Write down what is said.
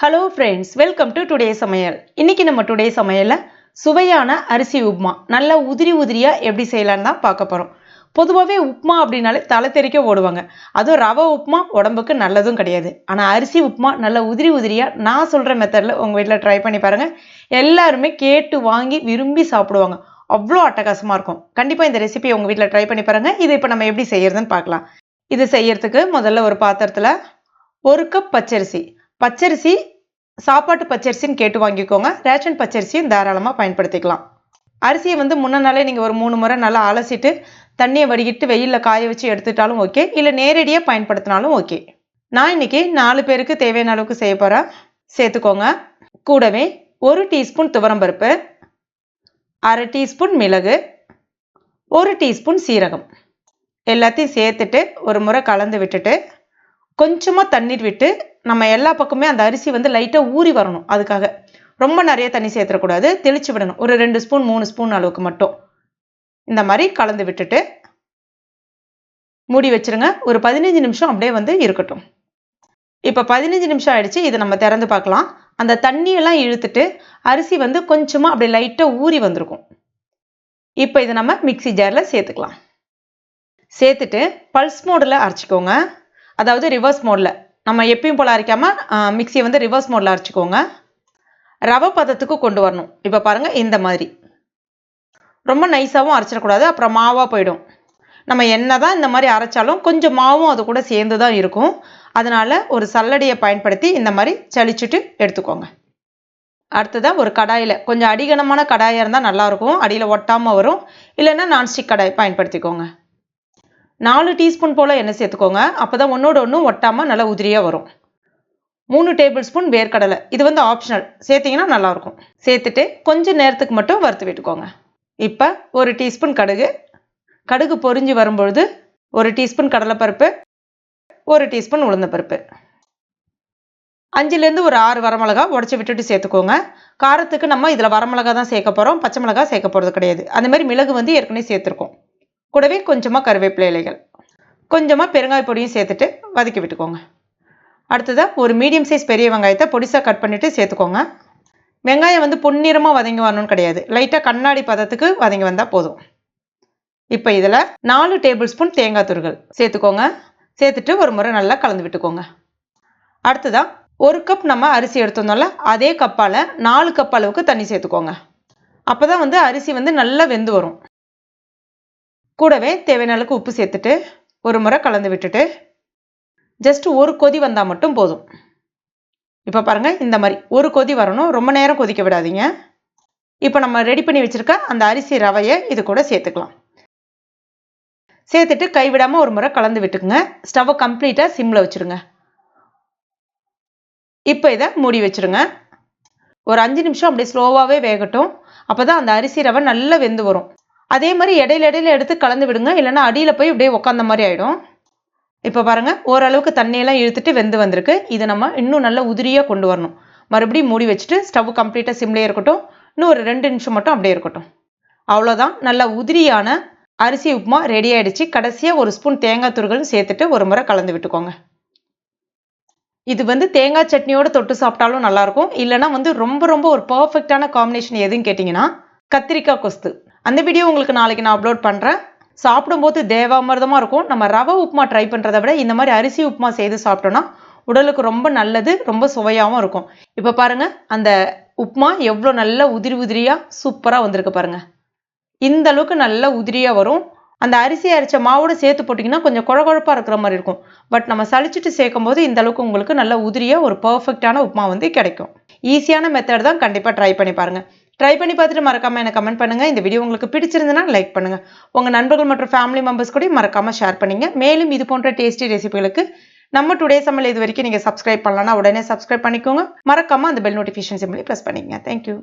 Hello friends welcome to today சமையல் இன்னைக்கு நம்ம டுடே சமையலில் சுவையான அரிசி உப்புமா நல்லா உதிரி உதிரியாக எப்படி செய்யலான்னு தான் பார்க்க போகிறோம் பொதுவாகவே உப்புமா அப்படின்னாலே தலை தெறிக்க ஓடுவாங்க. அதுவும் ரவை உப்புமா உடம்புக்கு நல்லதும் கிடையாது. ஆனால் அரிசி உப்புமா நல்லா உதிரி உதிரியாக நான் சொல்கிற மெத்தடில் உங்கள் வீட்டில் ட்ரை பண்ணி பாருங்கள் எல்லாருமே கேட்டு வாங்கி விரும்பி சாப்பிடுவாங்க. அவ்வளோ அட்டகாசமாக இருக்கும். கண்டிப்பாக இந்த ரெசிபியை உங்கள் வீட்டில் ட்ரை பண்ணி பாருங்கள் இது இப்போ நம்ம எப்படி செய்கிறதுன்னு பார்க்கலாம். இது செய்யறதுக்கு முதல்ல ஒரு பாத்திரத்தில் ஒரு கப் பச்சரிசி பச்சரிசி சாப்பாட்டு பச்சரிசின்னு கேட்டு வாங்கிக்கோங்க. ரேஷன் பச்சரிசியும் தாராளமாக பயன்படுத்திக்கலாம். அரிசியை வந்து முன்ன நாளே நீங்கள் ஒரு மூணு முறை நல்லா அலசிட்டு தண்ணியை வடிகிட்டு வெயிலில் காய வச்சு எடுத்துட்டாலும் ஓகே. இல்லை நேரடியாக பயன்படுத்தினாலும் ஓகே. நான் இன்னைக்கு நாலு பேருக்கு தேவையான அளவுக்கு செய்ய போகிறேன் சேர்த்துக்கோங்க. கூடவே ஒரு டீஸ்பூன் துவரம்பருப்பு அரை டீஸ்பூன் மிளகு ஒரு டீஸ்பூன் சீரகம். எல்லாத்தையும் சேர்த்துட்டு ஒரு முறை கலந்து விட்டுட்டு கொஞ்சமாக தண்ணீர் விட்டு நம்ம எல்லா பக்கமே அந்த அரிசி வந்து லைட்டாக ஊறி வரணும் அதுக்காக. ரொம்ப நிறைய தண்ணி சேர்த்துடக்கூடாது தெளித்து விடணும். ஒரு ரெண்டு ஸ்பூன் மூணு ஸ்பூன் அளவுக்கு மட்டும். இந்த மாதிரி கலந்து விட்டுட்டு மூடி வச்சிருங்க. ஒரு பதினஞ்சு நிமிஷம் அப்படியே வந்து இருக்கட்டும். இப்போ பதினஞ்சு நிமிஷம் ஆயிடுச்சு. இதை நம்ம திறந்து பார்க்கலாம். அந்த தண்ணியெல்லாம் இழுத்துட்டு அரிசி வந்து கொஞ்சமாக அப்படியே லைட்டாக ஊறி வந்திருக்கும். இப்போ இதை நம்ம மிக்சி ஜாரில் சேர்த்துக்கலாம். சேர்த்துட்டு பல்ஸ் மோடில் அரைச்சிக்கோங்க. அதாவது ரிவர்ஸ் மோடில் நம்ம எப்பயும் போல் அரைக்காமல் மிக்சியை வந்து ரிவர்ஸ் மோடில் அரைச்சிக்கோங்க. ரவை பதத்துக்கு கொண்டு வரணும். இப்போ பாருங்கள் இந்த மாதிரி. ரொம்ப நைஸாகவும் அரைச்சிடக்கூடாது அப்புறம் மாவாக போயிடும். நம்ம என்ன தான் இந்த மாதிரி அரைச்சாலும் கொஞ்சம் மாவும் அது கூட சேர்ந்து தான் இருக்கும். அதனால் ஒரு சல்லடியை பயன்படுத்தி இந்த மாதிரி சளிச்சுட்டு எடுத்துக்கோங்க. அடுத்ததாக ஒரு கடாயில் கொஞ்சம் அடிகனமான கடாயாக இருந்தால் நல்லாயிருக்கும் அடியில் ஒட்டாமல் வரும். இல்லைன்னா நான்ஸ்டிக் கடாய் பயன்படுத்திக்கோங்க. நாலு டீஸ்பூன் போல் எண்ணெய் சேர்த்துக்கோங்க. அப்போ தான் ஒன்றோட ஒன்று ஒட்டாமல் நல்லா உதிரியாக வரும். மூணு டேபிள் ஸ்பூன் வேர்க்கடலை. இது வந்து ஆப்ஷனல் சேர்த்திங்கன்னா நல்லாயிருக்கும். சேர்த்துட்டு கொஞ்சம் நேரத்துக்கு மட்டும் வறுத்து விட்டுக்கோங்க. இப்போ ஒரு டீஸ்பூன் கடுகு. கடுகு பொறிஞ்சு வரும்பொழுது ஒரு டீஸ்பூன் கடலைப்பருப்பு ஒரு டீஸ்பூன் உளுந்தப்பருப்பு அஞ்சுலேருந்து ஒரு ஆறு வரமிளகா உடச்சி விட்டுட்டு சேர்த்துக்கோங்க. காரத்துக்கு நம்ம இதில் வரமிளகா தான் சேர்க்க போகிறோம் பச்சை மிளகா சேர்க்க போகிறது கிடையாது. அந்த மாதிரி மிளகு வந்து ஏற்கனவே சேர்த்துருக்கோம். கூடவே கொஞ்சமாக கருவேப்பிலை இலைகள். கொஞ்சமாக பெருங்காய பொடியும் சேர்த்துட்டு வதக்கி விட்டுக்கோங்க. அடுத்ததாக ஒரு மீடியம் சைஸ் பெரிய வெங்காயத்தை பொடிசாக கட் பண்ணிவிட்டு சேர்த்துக்கோங்க. வெங்காயம் வந்து பொன்னிறமாக வதங்கி வரணும்னு கிடையாது. லைட்டாக கண்ணாடி பதத்துக்கு வதங்கி வந்தால் போதும். இப்போ இதில் நாலு டேபிள் ஸ்பூன் தேங்காய் துருகள் சேர்த்துக்கோங்க. சேர்த்துட்டு ஒரு முறை நல்லா கலந்து விட்டுக்கோங்க. அடுத்ததாக ஒரு கப் நம்ம அரிசி எடுத்தோம்னால அதே கப்பால் நாலு கப் அளவுக்கு தண்ணி சேர்த்துக்கோங்க. அப்போ தான் வந்து அரிசி வந்து நல்லா வெந்து வரும். கூடவே தேவையான அளவுக்கு உப்பு சேர்த்துட்டு ஒரு முறை கலந்து விட்டுட்டு ஜஸ்ட் ஒரு கொதி வந்தால் மட்டும் போதும். இப்போ பாருங்கள் இந்த மாதிரி ஒரு கொதி வரணும். ரொம்ப நேரம் கொதிக்க விடாதீங்க. இப்போ நம்ம ரெடி பண்ணி வச்சுருக்க அந்த அரிசி ரவையை இது கூட சேர்த்துக்கலாம். சேர்த்துட்டு கைவிடாமல் ஒரு முறை கலந்து விட்டுக்குங்க. ஸ்டவ்வை கம்ப்ளீட்டாக சிம்மில் வச்சுருங்க. இப்போ இதை மூடி வச்சுருங்க. ஒரு அஞ்சு நிமிஷம் அப்படியே ஸ்லோவாகவே வேகட்டும். அப்போ தான் அந்த அரிசி ரவை நல்லா வெந்து வரும். அதே மாதிரி இடையில இடையில எடுத்து கலந்து விடுங்க. இல்லைன்னா அடியில் போய் அப்படியே உட்காந்த மாதிரி ஆகிடும் இப்போ பாருங்கள் ஓரளவுக்கு தண்ணியெல்லாம் இழுத்துட்டு வெந்து வந்திருக்கு. இதை நம்ம இன்னும் நல்லா உதிரியாக கொண்டு வரணும். மறுபடியும் மூடி வச்சுட்டு ஸ்டவ் கம்ப்ளீட்டாக சிம்லேயே இருக்கட்டும். இன்னும் ஒரு ரெண்டு நிமிஷம் மட்டும் அப்படியே இருக்கட்டும். அவ்வளோதான் நல்லா உதிரியான அரிசி உப்புமா ரெடி ஆகிடுச்சு கடைசியாக ஒரு ஸ்பூன் தேங்காய் துருகளும் சேர்த்துட்டு ஒரு முறை கலந்து விட்டுக்கோங்க. இது வந்து தேங்காய் சட்னியோடு தொட்டு சாப்பிட்டாலும் நல்லாயிருக்கும் இல்லைனா வந்து ரொம்ப ரொம்ப ஒரு பர்ஃபெக்டான காம்பினேஷன் எதுன்னு கேட்டிங்கன்னா கத்திரிக்காய் கொஸ்து. அந்த வீடியோ உங்களுக்கு நாளைக்கு நான் அப்லோட் பண்ணுறேன் சாப்பிடும்போது தேவாமிர்தமாக இருக்கும். நம்ம ரவை உப்புமா ட்ரை பண்ணுறதை விட இந்த மாதிரி அரிசி உப்புமா செய்து சாப்பிட்டோன்னா உடலுக்கு ரொம்ப நல்லது ரொம்ப சுவையாகவும் இருக்கும். இப்போ பாருங்கள் அந்த உப்புமா எவ்வளோ நல்ல உதிரி உதிரியாக சூப்பராக வந்திருக்கு பாருங்கள் இந்த அளவுக்கு நல்ல உதிரியாக வரும். அந்த அரிசி அரைச்ச மாவோட சேர்த்து போட்டிங்கன்னா கொஞ்சம் குழகுழப்பாக இருக்கிற மாதிரி இருக்கும். பட் நம்ம சளிச்சிட்டு சேர்க்கும் போது இந்த அளவுக்கு உங்களுக்கு நல்ல உதிரியாக ஒரு பர்ஃபெக்டான உப்புமா வந்து கிடைக்கும். ஈஸியான மெத்தட் தான் கண்டிப்பாக ட்ரை பண்ணி பாருங்கள் ட்ரை பண்ணி பார்த்துட்டு மறக்காமல் எனக்கு கமெண்ட் பண்ணுங்கள் இந்த வீடியோ உங்களுக்கு பிடிச்சிருந்தனா லைக் பண்ணுங்கள் உங்கள் நண்பர்கள் மற்றும் ஃபேமிலி மெம்பர்ஸ் கூட மறக்காமல் ஷேர் பண்ணிங்க. மேலும் இது போன்ற டேஸ்டி ரெசிபிகளுக்கு நம்ம டுடே சமையல் இது வரைக்கும் நீங்கள் சப்ஸ்கிரைப் பண்ணலன்னா உடனே சப்ஸ்கிரைப் பண்ணிக்கோங்க. மறக்காமல் அந்த பெல் நோட்டிஃபிகேஷன் சிம்பிளி ப்ரெஸ் பண்ணிக்கங்க. Thank you